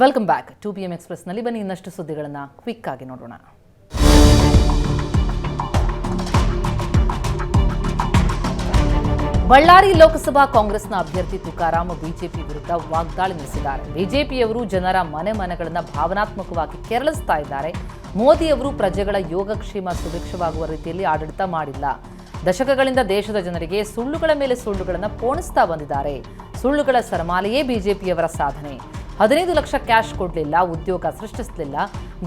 Welcome back to P M ಎಕ್ಸ್ಪ್ರೆಸ್ನಲ್ಲಿ ಬನ್ನಿ ಇನ್ನಷ್ಟು ಸುದ್ದಿಗಳನ್ನು ಕ್ವಿಕ್ ಆಗಿ ನೋಡೋಣ. ಬಳ್ಳಾರಿ ಲೋಕಸಭಾ ಕಾಂಗ್ರೆಸ್ನ ಅಭ್ಯರ್ಥಿ ತುಕಾರಾಮ್ ಬಿಜೆಪಿ ವಿರುದ್ಧ ವಾಗ್ದಾಳಿ ನಡೆಸಿದ್ದಾರೆ. ಬಿಜೆಪಿಯವರು ಜನರ ಮನೆ ಮನೆಗಳನ್ನು ಭಾವನಾತ್ಮಕವಾಗಿ ಕೆರಳಿಸ್ತಾ ಇದ್ದಾರೆ. ಮೋದಿಯವರು ಪ್ರಜೆಗಳ ಯೋಗಕ್ಷೇಮ ಸುಭಿಕ್ಷವಾಗುವ ರೀತಿಯಲ್ಲಿ ಆಡಳಿತ ಮಾಡಿಲ್ಲ. ದಶಕಗಳಿಂದ ದೇಶದ ಜನರಿಗೆ ಸುಳ್ಳುಗಳ ಮೇಲೆ ಸುಳ್ಳುಗಳನ್ನು ಪೋಣಿಸ್ತಾ ಬಂದಿದ್ದಾರೆ. ಸುಳ್ಳುಗಳ ಸರಮಾಲೆಯೇ ಬಿಜೆಪಿಯವರ ಸಾಧನೆ. ಹದಿನೈದು ಲಕ್ಷ ಕ್ಯಾಶ್ ಕೊಡಲಿಲ್ಲ, ಉದ್ಯೋಗ ಸೃಷ್ಟಿಸಲಿಲ್ಲ,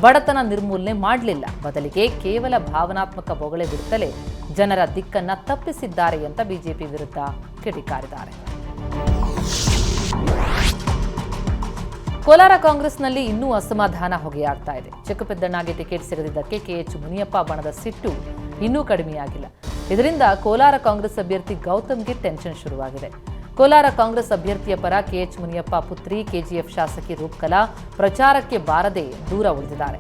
ಬಡತನ ನಿರ್ಮೂಲನೆ ಮಾಡಲಿಲ್ಲ. ಬದಲಿಗೆ ಕೇವಲ ಭಾವನಾತ್ಮಕ ಬೊಗಳೆ ಬಿಡುತ್ತಲೇ ಜನರ ದಿಕ್ಕನ್ನು ತಪ್ಪಿಸಿದ್ದಾರೆ ಅಂತ ಬಿಜೆಪಿ ವಿರುದ್ಧ ಕಿಡಿಕಾರಿದ್ದಾರೆ. ಕೋಲಾರ ಕಾಂಗ್ರೆಸ್ನಲ್ಲಿ ಇನ್ನೂ ಅಸಮಾಧಾನ ಹೊಗೆಯಾಗ್ತಾ ಇದೆ. ಚಿಕ್ಕಪೆದ್ದಣ್ಣಗೆ ಟಿಕೆಟ್ ಸಿಗದಿದ್ದಕ್ಕೆ ಕೆಎಚ್ ಮುನಿಯಪ್ಪ ಬಣದ ಸಿಟ್ಟು ಇನ್ನೂ ಕಡಿಮೆಯಾಗಿಲ್ಲ. ಇದರಿಂದ ಕೋಲಾರ ಕಾಂಗ್ರೆಸ್ ಅಭ್ಯರ್ಥಿ ಗೌತಮ್ಗೆ ಟೆನ್ಷನ್ ಶುರುವಾಗಿದೆ. ಕೋಲಾರ ಕಾಂಗ್ರೆಸ್ ಅಭ್ಯರ್ಥಿಯ ಪರ ಕೆಎಚ್ ಮುನಿಯಪ್ಪ ಪುತ್ರಿ, ಕೆಜಿಎಫ್ ಶಾಸಕಿ ರೂಪಕಲಾ ಪ್ರಚಾರಕ್ಕೆ ಬಾರದೆ ದೂರ ಉಳಿದಿದ್ದಾರೆ.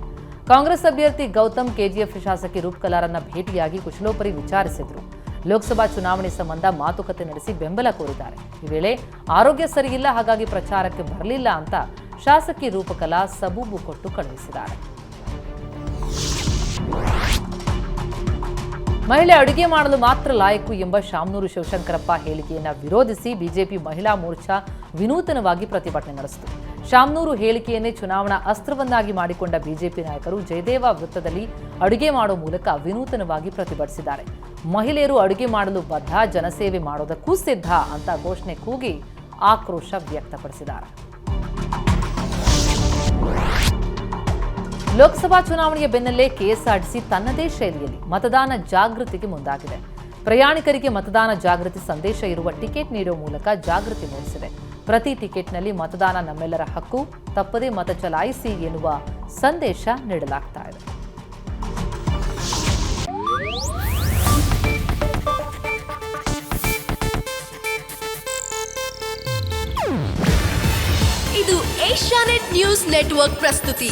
ಕಾಂಗ್ರೆಸ್ ಅಭ್ಯರ್ಥಿ ಗೌತಮ್, ಕೆಜಿಎಫ್ ಶಾಸಕಿ ರೂಪಕಲಾರನ್ನ ಭೇಟಿಯಾಗಿ ಕುಶಲೋಪರಿ ವಿಚಾರಿಸಿದರು. ಲೋಕಸಭಾ ಚುನಾವಣೆ ಸಂಬಂಧ ಮಾತುಕತೆ ನಡೆಸಿ ಬೆಂಬಲ ಕೋರಿದ್ದಾರೆ. ಈ ವೇಳೆ, ಆರೋಗ್ಯ ಸರಿಯಿಲ್ಲ, ಹಾಗಾಗಿ ಪ್ರಚಾರಕ್ಕೆ ಬರಲಿಲ್ಲ ಅಂತ ಶಾಸಕಿ ರೂಪಕಲಾ ಸಬೂಬು ಕೊಟ್ಟು ಕಳುಹಿಸಿದ್ದಾರೆ. ಮಹಿಳೆ ಅಡುಗೆ ಮಾಡಲು ಮಾತ್ರ ಲಾಯಕು ಎಂಬ ಶಾಮನೂರು ಶಿವಶಂಕರಪ್ಪ ಹೇಳಿಕೆಯನ್ನ ವಿರೋಧಿಸಿ ಬಿಜೆಪಿ ಮಹಿಳಾ ಮೋರ್ಚಾ ವಿನೂತನವಾಗಿ ಪ್ರತಿಭಟನೆ ನಡೆಸಿತು. ಶಾಮನೂರು ಹೇಳಿಕೆಯನ್ನೇ ಚುನಾವಣಾ ಅಸ್ತ್ರವನ್ನಾಗಿ ಮಾಡಿಕೊಂಡ ಬಿಜೆಪಿ ನಾಯಕರು ಜಯದೇವ ವೃತ್ತದಲ್ಲಿ ಅಡುಗೆ ಮಾಡೋ ಮೂಲಕ ವಿನೂತನವಾಗಿ ಪ್ರತಿಭಟಿಸಿದ್ದಾರೆ. ಮಹಿಳೆಯರು ಅಡುಗೆ ಮಾಡಲು ಬದ್ಧ, ಜನಸೇವೆ ಮಾಡೋದಕ್ಕೂ ಸಿದ್ಧ ಅಂತ ಘೋಷಣೆ ಕೂಗಿ ಆಕ್ರೋಶ ವ್ಯಕ್ತಪಡಿಸಿದ್ದಾರೆ. ಲೋಕಸಭಾ ಚುನಾವಣೆಯ ಬೆನ್ನಲ್ಲೇ ಕೆಎಸ್ಆರ್ಟಿಸಿ ತನ್ನದೇ ಶೈಲಿಯಲ್ಲಿ ಮತದಾನ ಜಾಗೃತಿಗೆ ಮುಂದಾಗಿದೆ. ಪ್ರಯಾಣಿಕರಿಗೆ ಮತದಾನ ಜಾಗೃತಿ ಸಂದೇಶ ಇರುವ ಟಿಕೆಟ್ ನೀಡುವ ಮೂಲಕ ಜಾಗೃತಿ ಮೂಡಿಸಿದೆ. ಪ್ರತಿ ಟಿಕೆಟ್ನಲ್ಲಿ ಮತದಾನ ನಮ್ಮೆಲ್ಲರ ಹಕ್ಕು, ತಪ್ಪದೇ ಮತ ಚಲಾಯಿಸಿ ಎನ್ನುವ ಸಂದೇಶ ನೀಡಲಾಗ್ತಾ ಇದೆ. ಇದು ಏಷ್ಯಾನೆಟ್ ನ್ಯೂಸ್ ನೆಟ್ವರ್ಕ್ ಪ್ರಸ್ತುತಿ.